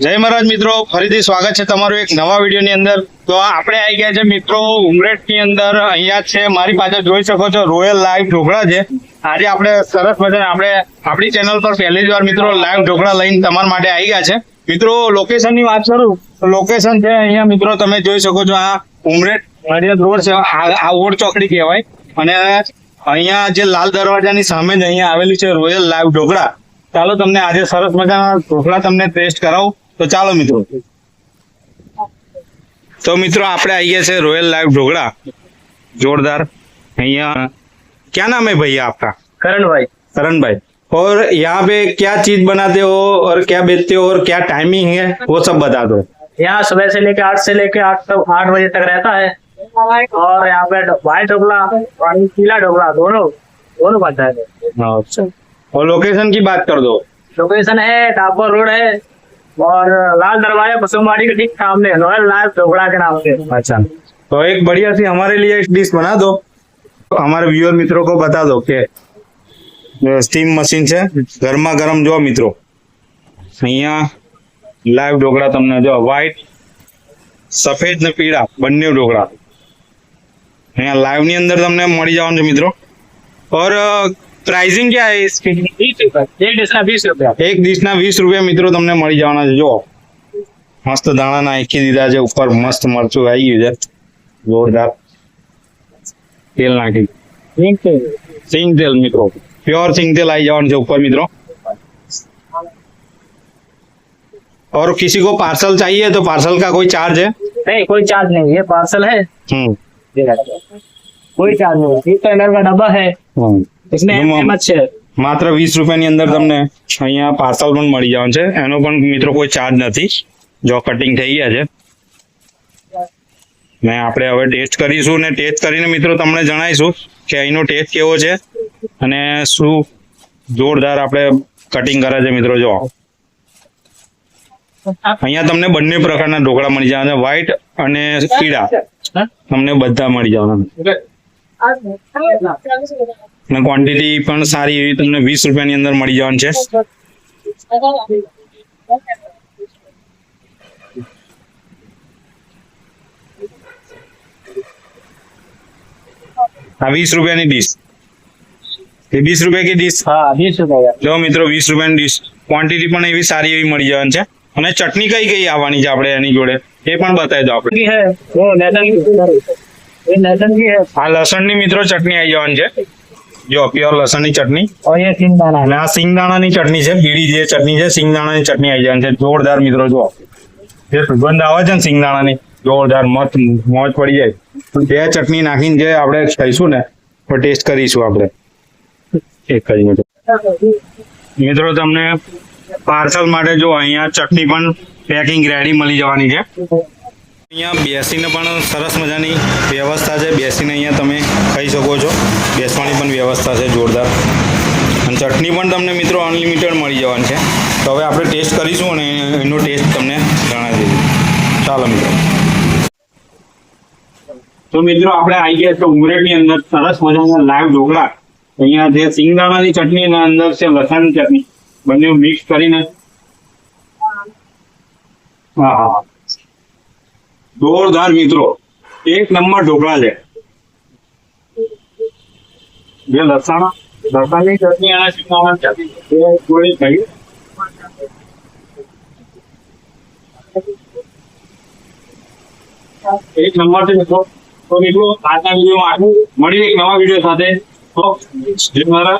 જય મહારાજ મિત્રો, ફરીથી સ્વાગત છે તમારું એક નવા વિડીયોની અંદર. તો આપણે આવી ગયા છે મિત્રો ઉમરેઠની અંદર. અહીંયા છે, મારી પાસે જોઈ શકો છો રોયલ લાઈવ ઢોકળા છે. આજે આપણે સરસ મજા આપણે આપણી ચેનલ પર પહેલી જ વાર મિત્રો લાઈવ ઢોકળા લઈને તમારા માટે આવી ગયા છે. મિત્રો લોકેશનની વાત કરું લોકેશન છે અહીંયા મિત્રો, તમે જોઈ શકો છો આ ઉમરેઠ નડિયાદ રોડ છે, આ ઓડ ચોકડી કહેવાય. અને અહીંયા જે લાલ દરવાજાની સામે જ અહીંયા આવેલું છે રોયલ લાઈવ ઢોકળા. ચાલો તમને આજે સરસ મજાના ઢોકળા તમને ટેસ્ટ કરાવું તો ચાલો મિત્રો તો મિત્રો આપણે આવી ગયા છે રોયલ લાઈવ ઢોકળા જોરદાર અહીંયા क्या नाम है भैया आपका करण भाई करण भाई और यहाँ पे क्या चीज बनाते हो और क्या बेचते हो और क्या टाइमिंग है वो सब बता दो यहाँ सुबह से लेके आठ से लेके आठ तक आठ बजे तक रहता है और यहाँ पे व्हाइट ढोकला और पीला ढोकला दोनों दोनों बनता है अच्छा और लोकेशन की बात कर दो लोकेशन है टापर रोड है और लाल दरवाजा बसुमाड़ी के ठीक सामने रॉयल लाल ढोकला के नाम से अच्छा तो एक बढ़िया सी हमारे लिए एक डिश बना दो हमारे व्यूअर मित्रों को बता दो કે સ્ટીમ મશીન છે ગરમા ગરમ જો મિત્રો અહીંયા લાઈવ ઢોકળા તમને જો વ્હાઈટ સફેદ ને પીળા બંને ઢોકળા અહીંયા લાઈવ ની અંદર તમને મળી જવાનું છે મિત્રો और પ્રાઇસિંગ क्या है इसकी बीस रुपए एक डिश ना बीस रुपया એક ડીશના વીસ રૂપિયા મિત્રો તમને મળી જવાના છે જો મસ્ત દાણા નાખી દીધા છે ઉપર મસ્ત મરચું આવી ગયું છે જોરદાર તેલ નાખી સિંગ તેલ મિત્રો પ્યોર સિંગ તેલ આવી જવાનું છે ઉપર મિત્રો और किसी को पार्सल चाहिए तो पार्सल का कोई चार्ज है नहीं कोई चार्ज नहीं ये पार्सल है हम्म कोई चार्ज नहीं तीस टेलर का डब्बा है માત્ર વીસ રૂપિયાની અંદર તમને અહીંયા પાર્સલ પણ મળી જવાનું છે. એનો પણ મિત્રો કોઈ ચાર્જ નથી. જો કટિંગ થઈ ગયા છે. ને આપણે હવે ટેસ્ટ કરીશું ને ટેસ્ટ કરીને મિત્રો તમને જણાવીશું કે અહીંનો ટેસ્ટ કેવો છે અને શું જોરદાર આપણે કટિંગ કરે છે મિત્રો જો. અહીંયા તમને બંને પ્રકારના ઢોકળા મળી જવાના વ્હાઈટ અને પીળા. તમને બધા મળી જવાના અને ક્વોન્ટિટી પણ સારી એવી તમને વીસ રૂપિયાની અંદર મળી જવાની છે. હા વીસ રૂપિયાની ડીશ વીસ રૂપિયા ડીશ હા જો મિત્રો વીસ રૂપિયાની ડીશ ક્વોન્ટિટી પણ એવી સારી એવી મળી જવાની છે. અને ચટણી કઈ કઈ આવવાની છે આપણે એની જોડે? એ પણ બતાવી દો આપડે આ લસણની મિત્રો ચટણી આવી જવાની છે. જો પ્યોર લસણની ચટણી. અને સિંગદાણા. અને સિંગદાણાની ચટણી છે બીડી જે ચટણી છે સિંગદાણાની ચટણી આવી જવાની છે. જોરદાર મિત્રો જો. જે સુગંધ આવે છે ને સિંગદાણાની જોરદાર મત મોજ પડી જાય. બે ચટણી નાખીને જે આપણે ખાઈશું ને તો ટેસ્ટ કરીશું આપણે. એક જ મિનિટ મિત્રો તમને પાર્સલ માટે જો અહીંયા ચટણી પણ પેકિંગ રેડી મળી જવાની છે. અહીંયા બેસીને પણ સરસ મજાની વ્યવસ્થા છે. બેસીને અહીંયા તમે ખાઈ શકો છો. બેસવાની પણ વ્યવસ્થા છે જોરદાર. અને ચટણી પણ તમને મિત્રો અનલિમિટેડ મળી જવાની છે. તો હવે આપણે ટેસ્ટ કરીશું અને એનો ટેસ્ટ તમને જણાવી દઈશું. ચાલો મિત્રો. તો મિત્રો આપણે આવી ગયા છે ઉમરેડની અંદર. સરસ મજાના લાઈવ ઢોકળા. અહીંયા જે સિંગદાણાની ચટણી અંદર છે, લસણની ચટણી. બંને મિક્સ કરીને. હા હા. જોરદાર મિત્રો. એક નંબર ઢોકળા છે. એક નંબર છે મિત્રો. તો મિત્રો, આજના વિડીયોમાં આટલું મળી એક નવા વીડિયો સાથે. જય મારા